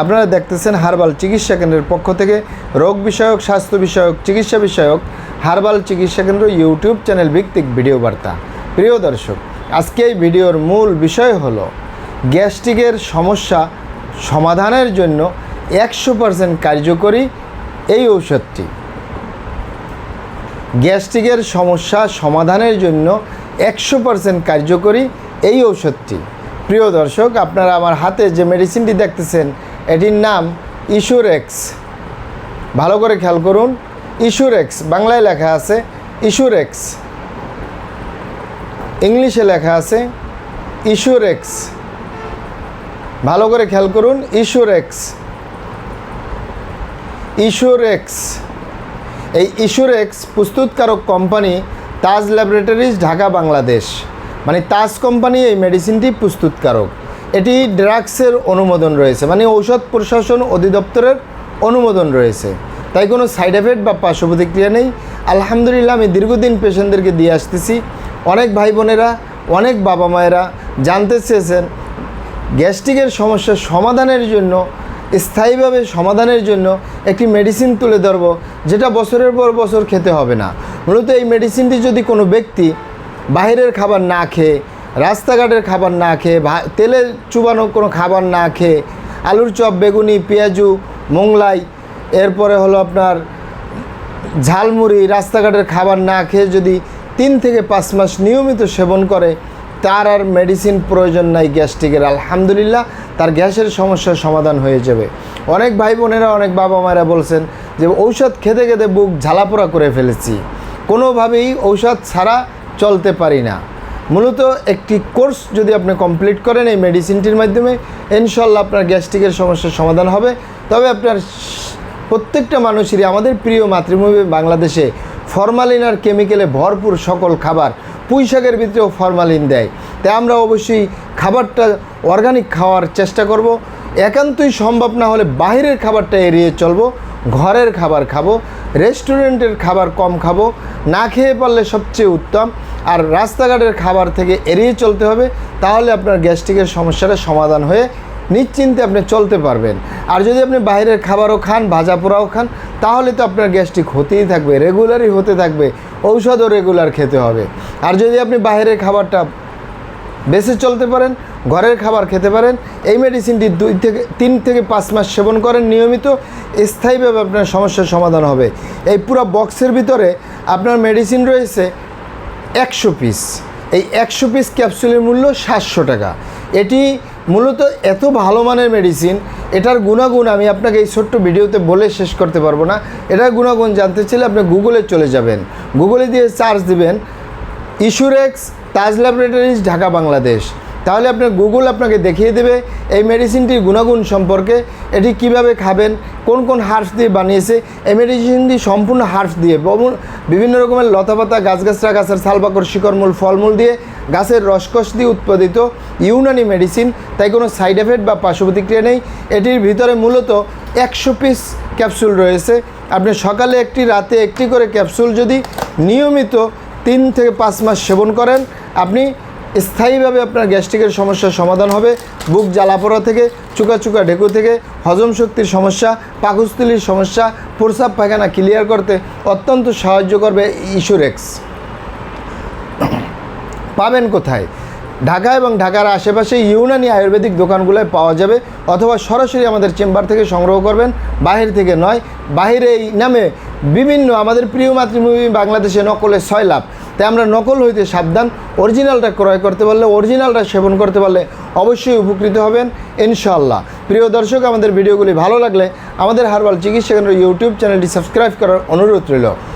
আপনারা দেখতেছেন হারবাল চিকিৎসা কেন্দ্রের পক্ষ থেকে রোগ বিষয়ক, স্বাস্থ্য বিষয়ক, চিকিৎসা বিষয়ক হারবাল চিকিৎসা কেন্দ্র ইউটিউব চ্যানেল ভিত্তিক ভিডিও বার্তা। প্রিয় দর্শক, আজকে এই ভিডিওর মূল বিষয় হল, গ্যাস্ট্রিকের সমস্যা সমাধানের জন্য একশো পারসেন্ট কার্যকরী এই ঔষধটি। গ্যাস্ট্রিকের সমস্যা সমাধানের জন্য একশো পারসেন্ট কার্যকরী এই ঔষধটি। প্রিয় দর্শক, আপনারা আমার হাতে যে মেডিসিনটি দেখতেছেন এটির নাম ইস্যুরেক্স ভালো করে খেয়াল করুন ইস্যুরেক্স বাংলায় লেখা আছে ইস্যুরেক্স ইংলিশে লেখা আছে ইস্যুরেক্স ভালো করে খেয়াল করুন ইস্যুরেক্স ইস্যুরেক্স এই ইস্যুরেক্স প্রস্তুতকারক কোম্পানি তাজ ল্যাবরেটরিজ, ঢাকা, বাংলাদেশ। মানে তাজ কোম্পানি এই মেডিসিনটি প্রস্তুতকারক। এটি ড্রাগসের অনুমোদন রয়েছে মানে ঔষধ প্রশাসন অধিদপ্তরের অনুমোদন রয়েছে। তাই কোনো সাইড এফেক্ট বা পার্শ্ব প্রতিক্রিয়া নেই। আলহামদুলিল্লাহ, আমি দীর্ঘদিন পেশেন্টদেরকে দিয়ে আসতেছি। অনেক ভাই বোনেরা, অনেক বাবা মায়েরা জানতে চেয়েছেন গ্যাস্ট্রিকের সমস্যার সমাধানের জন্য, স্থায়ীভাবে সমাধানের জন্য একটি মেডিসিন তুলে ধরবো, যেটা বছরের পর বছর খেতে হবে না। মূলত এই মেডিসিনটি যদি কোনো ব্যক্তি বাইরের খাবার না খেয়ে রাস্তাঘাটের খাবার না খেয়ে তেলে চুবানো কোনো খাবার না খেয়ে, আলুর চপ, বেগুনি, পেঁয়াজু, মোংলাই, এরপরে হলো আপনার ঝালমুড়ি, রাস্তাঘাটের খাবার না খেয়ে যদি তিন থেকে পাঁচ মাস নিয়মিত সেবন করে, তার আর মেডিসিন প্রয়োজন নাই গ্যাস্ট্রিকের। আলহামদুলিল্লাহ, তার গ্যাসের সমস্যার সমাধান হয়ে যাবে। অনেক ভাই বোনেরা, অনেক বাবা মায়েরা বলছেন যে, ঔষধ খেতে খেতে বুক ঝালাপোড়া করে ফেলেছি। কোনোভাবেই ঔষধ ছাড়া চলতে পারি না। মূলত একটি কোর্স যদি আপনি কমপ্লিট করেন এই মেডিসিনটির মাধ্যমে, ইনশাল্লাহ আপনার গ্যাস্ট্রিকের সমস্যার সমাধান হবে। তবে আপনার প্রত্যেকটা মানুষেরই, আমাদের প্রিয় মাতৃভূমি বাংলাদেশে ফরমালিন আর কেমিক্যালে ভরপুর সকল খাবার পুঁই শাকের ভিতরেও ফরমালিন দেয়। তাই আমরা অবশ্যই খাবারটা অর্গানিক খাওয়ার চেষ্টা করব। একান্তই সম্ভব না হলে বাইরের খাবারটা এড়িয়ে চলবো, ঘরের খাবার খাব। রেস্টুরেন্টের খাবার কম খাব, না খেয়ে পারলে সবচেয়ে উত্তম। আর রাস্তাঘাটের খাবার থেকে এড়িয়ে চলতে হবে, তাহলে আপনার গ্যাস্ট্রিকের সমস্যাটা সমাধান হয়ে নিশ্চিন্তে আপনি চলতে পারবেন। আর যদি আপনি বাইরের খাবারও খান, ভাজা পোড়াও খান, তাহলে তো আপনার গ্যাস্ট্রিক হতেই থাকবে, রেগুলারই হতে থাকবে, ঔষধও রেগুলার খেতে হবে। আর যদি আপনি বাইরের খাবারটা বেঁচে চলতে পারেন, ঘরের খাবার খেতে পারেন, এই মেডিসিনটি দুই থেকে, তিন থেকে পাঁচ মাস সেবন করেন, নিয়মিত স্থায়ীভাবে আপনার সমস্যার সমাধান হবে। এই পুরো বক্সের ভিতরে আপনার মেডিসিন রয়েছে একশো পিস এই একশো পিস ক্যাপসুলের মূল্য সাতশো টাকা। এটি মূলত এত ভালো মানের মেডিসিন এটার গুণাগুণ আমি আপনাকে এই ছোট্ট ভিডিওতে বলে শেষ করতে পারব না। এটার গুণাগুণ জানতে চাইলে আপনি গুগলে চলে যাবেন। গুগলে দিয়ে সার্চ দিবেন ইস্যুরেক্স তাজ ল্যাবরেটরিজ, ঢাকা, বাংলাদেশ। তাহলে আপনার গুগল আপনাকে দেখিয়ে দেবে এই মেডিসিনটির গুণাগুণ সম্পর্কে, এটি কীভাবে খাবেন, কোন কোন হার্বস দিয়ে বানিয়েছে, এই মেডিসিনটি সম্পূর্ণ হার্বস দিয়ে বিভিন্ন রকমের লতাপাতা গাছগাছরা গাছের সালবাকর শিকড়মূল, ফলমূল দিয়ে, গাছের রসকস দিয়ে উৎপাদিত ইউনানি মেডিসিন তাই কোনো সাইড এফেক্ট বা পার্শ্ব প্রতিক্রিয়া নেই। এটির ভিতরে মূলত একশো পিস ক্যাপসুল রয়েছে। আপনি সকালে একটি, রাতে একটি করে ক্যাপসুল যদি নিয়মিত তিন থেকে পাঁচ মাস সেবন করেন। আপনি স্থায়ীভাবে আপনার গ্যাস্ট্রিকের সমস্যার সমাধান হবে। বুক জ্বালাপোড়া থেকে, চুকা চুকা ঢেকু থেকে, হজম শক্তির সমস্যা, পাকস্থলীর সমস্যা প্রসাব পায়খানা ক্লিয়ার করতে অত্যন্ত সাহায্য করবে ইস্যুরেক্স পাবেন কোথায়? ঢাকা এবং ঢাকার আশেপাশে ইউনানি আয়ুর্বেদিক দোকানগুলোয় পাওয়া যাবে অথবা সরাসরি আমাদের চেম্বার থেকে সংগ্রহ করবেন। বাহির থেকে নয়, বাহিরে এই নামে বিভিন্ন আমাদের প্রিয় মাতৃভূমি বাংলাদেশে নকলে ছয় লাভ। তাই আমরা নকল হইতে সাবধান, অরিজিনালটা ক্রয় করতে পারলে, অরিজিনালটা সেবন করতে পারলে অবশ্যই উপকৃত হবেন, ইনশাআল্লাহ। প্রিয় দর্শক, আমাদের ভিডিওগুলি ভালো লাগলে আমাদের হারবাল চিকিৎসা কেন্দ্র ইউটিউব চ্যানেলটি সাবস্ক্রাইব করার অনুরোধ রইল।